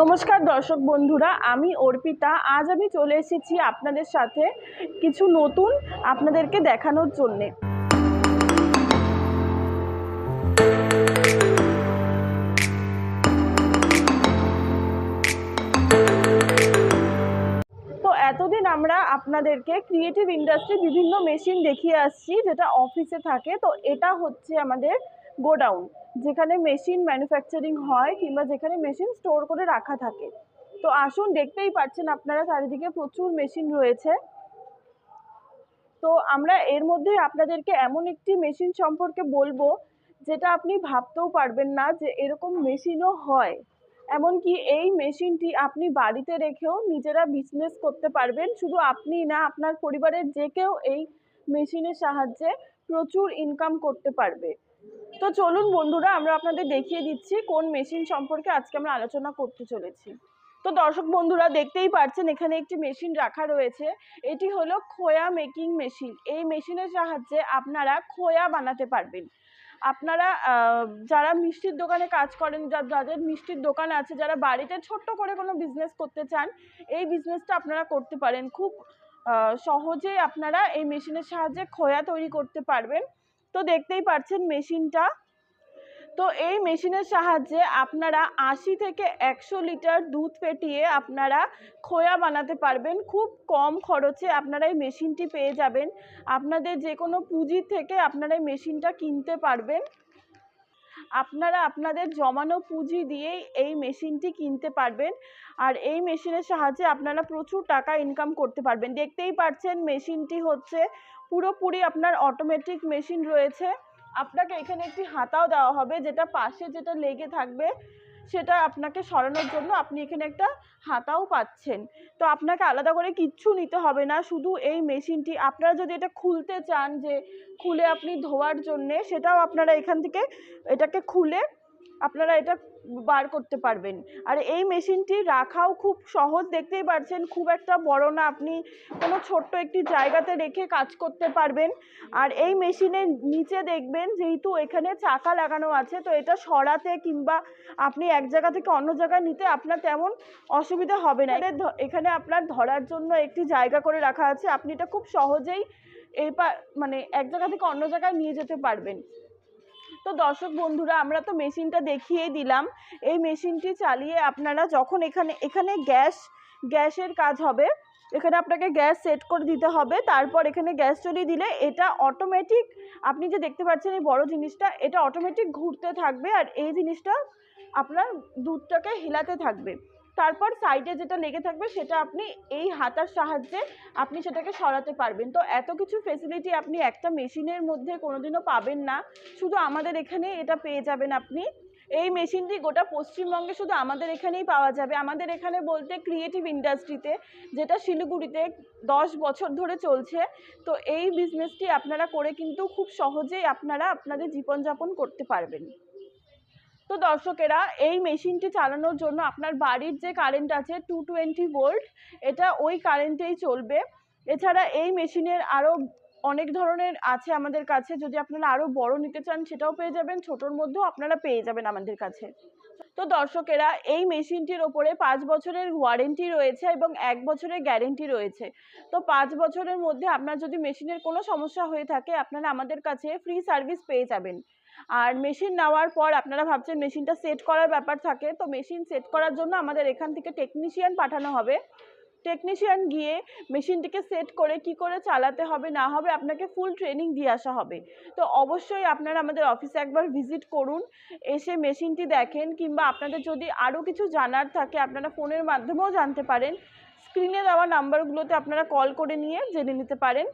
নমস্কার দর্শক বন্ধুরা, আমি অর্পিতা। আজ আমি চলে এসেছি আপনাদের সাথে কিছু নতুন আপনাদেরকে দেখানোর জন্যে। এতদিন আমরা আপনাদেরকে ক্রিয়েটিভ ইন্ডাস্ট্রি বিভিন্ন মেশিন দেখিয়ে আসছি, যেটা অফিসে থাকে। তো এটা হচ্ছে আমাদের গোডাউন যেখানে মেশিন ম্যানুফ্যাকচারিং হয় কিংবা যেখানে মেশিন স্টোর করে রাখা থাকে। তো আসুন দেখতেই পাচ্ছেন আপনারা চারিদিকে প্রচুর মেশিন রয়েছে। তো আমরা এর মধ্যে আপনাদেরকে এমন একটি মেশিন সম্পর্কে বলব, যেটা আপনি ভাবতেও পারবেন না যে এরকম মেশিনও হয়। এমনকি এই মেশিনটি আপনি বাড়িতে রেখেও নিজেরা বিজনেস করতে পারবেন। শুধু আপনি না, আপনার পরিবারের যে কেউ এই মেশিনের সাহায্যে প্রচুর ইনকাম করতে পারবে। তো চলুন বন্ধুরা আমরা আপনাদের দেখিয়ে দিচ্ছি কোন মেশিন সম্পর্কে আজকে আমরা আলোচনা করতে চলেছি। তো দর্শক বন্ধুরা দেখতেই পাচ্ছেন এখানে একটি মেশিন রাখা রয়েছে। এটি হলো খোয়া মেকিং মেশিন এই মেশিনের সাহায্যে আপনারা খোয়া বানাতে পারবেন। আপনারা যারা মিষ্টির দোকানে কাজ করেন যাদের মিষ্টির দোকান আছে যারা বাড়িতে ছোট্ট করে কোনো বিজনেস করতে চান এই বিজনেসটা আপনারা করতে পারেন। খুব আহ, সহজেই আপনারা এই মেশিনের সাহায্যে খোয়া তৈরি করতে পারবেন। তো দেখতেই পাচ্ছেন মেশিনটা। তো এই মেশিনের সাহায্যে আপনারা আশি থেকে একশো লিটার দুধ ফেটিয়ে আপনারা খোয়া বানাতে পারবেন। খুব কম খরচে আপনারা এই মেশিনটি পেয়ে যাবেন। আপনাদের যে কোনো পুঁজি থেকে আপনারা এই মেশিনটা কিনতে পারবেন। আপনারা আপনাদের জমানো পুঁজি দিয়েই এই মেশিনটি কিনতে পারবেন। আর এই মেশিনের সাহায্যে আপনারা প্রচুর টাকা ইনকাম করতে পারবেন। দেখতেই পাচ্ছেন মেশিনটি হচ্ছে পুরোপুরি আপনার অটোমেটিক মেশিন রয়েছে। আপনাকে এখানে একটি হাতাও দেওয়া হবে, যেটা পাশে যেটা লেগে থাকবে, সেটা আপনাকে সরানোর জন্য আপনি এখানে একটা হাতাও পাচ্ছেন। তো আপনাকে আলাদা করে কিচ্ছু নিতে হবে না, শুধু এই মেশিনটি আপনারা যদি এটা খুলতে চান যে, খুলে আপনি ধোয়ার জন্যে, সেটাও আপনারা এখান থেকে এটাকে খুলে, আপনারা এটা বার করতে পারবেন। আর এই মেশিনটি রাখাও খুব সহজ, দেখতেই পাচ্ছেন খুব একটা বড় না। আপনি কোনো ছোট্ট একটি জায়গাতে রেখে কাজ করতে পারবেন। আর এই মেশিনের নিচে দেখবেন, যেহেতু এখানে চাকা লাগানো আছে, তো এটা সরাতে কিংবা আপনি এক জায়গা থেকে অন্য জায়গায় নিতে আপনার তেমন অসুবিধা হবে না। এখানে আপনার ধরার জন্য একটি জায়গা করে রাখা আছে। আপনি এটা খুব সহজেই এই মানে এক জায়গা থেকে অন্য জায়গায় নিয়ে যেতে পারবেন। তো দর্শক বন্ধুরা, আমরা তো মেশিনটা দেখিয়েই দিলাম। এই মেশিনটি চালিয়ে আপনারা যখন এখানে এখানে গ্যাস, গ্যাসের কাজ হবে, এখানে আপনাকে গ্যাস সেট করে দিতে হবে। তারপর এখানে গ্যাস চলিয়ে দিলে এটা অটোমেটিক আপনি যে দেখতে পাচ্ছেন এই বড় জিনিসটা, এটা অটোমেটিক ঘুরতে থাকবে আর এই জিনিসটা আপনার দুধটাকে হিলাতে থাকবে। তারপর সাইডে যেটা লেগে থাকবে সেটা আপনি এই হাতার সাহায্যে আপনি সেটাকে সরাতে পারবেন। তো এত কিছু ফেসিলিটি আপনি একটা মেশিনের মধ্যে কোনোদিনও পাবেন না। শুধু আমাদের এখানে এটা পেয়ে যাবেন আপনি। এই মেশিনটি গোটা পশ্চিমবঙ্গে শুধু আমাদের এখানেই পাওয়া যাবে। আমাদের এখানে বলতে ক্রিয়েটিভ ইন্ডাস্ট্রিতে যেটা শিলিগুড়িতে দশ বছর ধরে চলছে, তো এই বিজনেসটি আপনারা করে কিন্তু খুব সহজেই আপনারা আপনাদের জীবনযাপন করতে পারবেন। তো দর্শকেরা, এই মেশিনটি চালানোর জন্য আপনার বাড়ির যে কারেন্ট আছে টু টোয়েন্টি ভোল্ট এটা ওই কারেন্টেই চলবে। এছাড়া এই মেশিনের আরও অনেক ধরনের আছে আমাদের কাছে, যদি আপনারা আরও বড় নিতে চান সেটাও পেয়ে যাবেন, ছোটোর মধ্যেও আপনারা পেয়ে যাবেন আমাদের কাছে। তো দর্শকেরা, এই মেশিনটির ওপরে পাঁচ বছরের ওয়ারেন্টি রয়েছে এবং এক বছরের গ্যারেন্টি রয়েছে। তো পাঁচ বছরের মধ্যে আপনার যদি মেশিনের কোনো সমস্যা হয়ে থাকে, আপনারা আমাদের কাছে ফ্রি সার্ভিস পেয়ে যাবেন। আর মেশিন নেওয়ার পর আপনারা ভাবছেন মেশিনটা সেট করার ব্যাপার থাকে, তো মেশিন সেট করার জন্য আমাদের এখান থেকে টেকনিশিয়ান পাঠানো হবে। টেকনিশিয়ান গিয়ে মেশিনটিকে সেট করে কি করে চালাতে হবে, না হবে আপনাকে ফুল ট্রেনিং দিয়ে আসা হবে। তো অবশ্যই আপনারা আমাদের অফিসে একবার ভিজিট করুন, এসে মেশিনটি দেখেন কিংবা আপনাদের যদি আরও কিছু জানার থাকে, আপনারা ফোনের মাধ্যমেও জানতে পারেন। স্ক্রিনে দেওয়া নাম্বারগুলোতে আপনারা কল করে নিয়ে জেনে নিতে পারেন।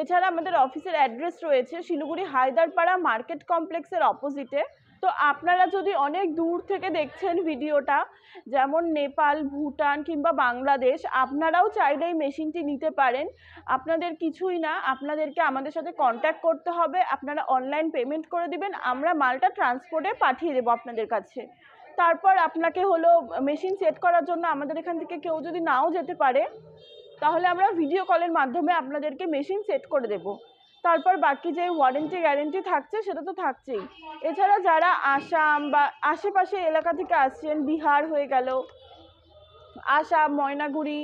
এছাড়া আমাদের অফিসের অ্যাড্রেস রয়েছে শিলিগুড়ি হায়দারপাড়া মার্কেট কমপ্লেক্সের অপোজিটে তো আপনারা যদি অনেক দূর থেকে দেখছেন ভিডিওটা যেমন নেপাল, ভুটান কিংবা বাংলাদেশ, আপনারাও চাইলে এই মেশিনটি নিতে পারেন। আপনাদের কিছুই না, আপনাদেরকে আমাদের সাথে কন্ট্যাক্ট করতে হবে। আপনারা অনলাইন পেমেন্ট করে দিবেন, আমরা মালটা ট্রান্সপোর্টে পাঠিয়ে দেবো আপনাদের কাছে। তারপর আপনাকে হলো মেশিন সেট করার জন্য আমাদের এখান থেকে কেউ যদি নাও যেতে পারে তাহলে আমরা ভিডিও কলের মাধ্যমে আপনাদেরকে মেশিন সেট করে দেব। তারপর বাকি যে ওয়ারেন্টি গ্যারেন্টি থাকছে, সেটা তো থাকছেই। এছাড়া যারা আসাম বা আশেপাশে এলাকা থেকে আসছেন, বিহার হয়ে গেল, আসাম, ময়নাগুড়ি,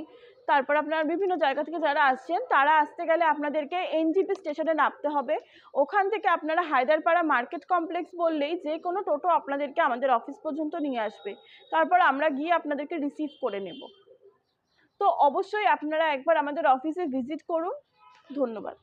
তারপর আপনার বিভিন্ন জায়গা থেকে যারা আসছেন, তারা আসতে গেলে আপনাদেরকে এনজিপি স্টেশনে নামতে হবে। ওখান থেকে আপনারা হায়দারপাড়া মার্কেট কমপ্লেক্স বললেই যে কোনো টোটো আপনাদেরকে আমাদের অফিস পর্যন্ত নিয়ে আসবে। তারপর আমরা গিয়ে আপনাদেরকে রিসিভ করে নেব। তো অবশ্যই আপনারা একবার আমাদের অফিসে ভিজিট করুন। ধন্যবাদ।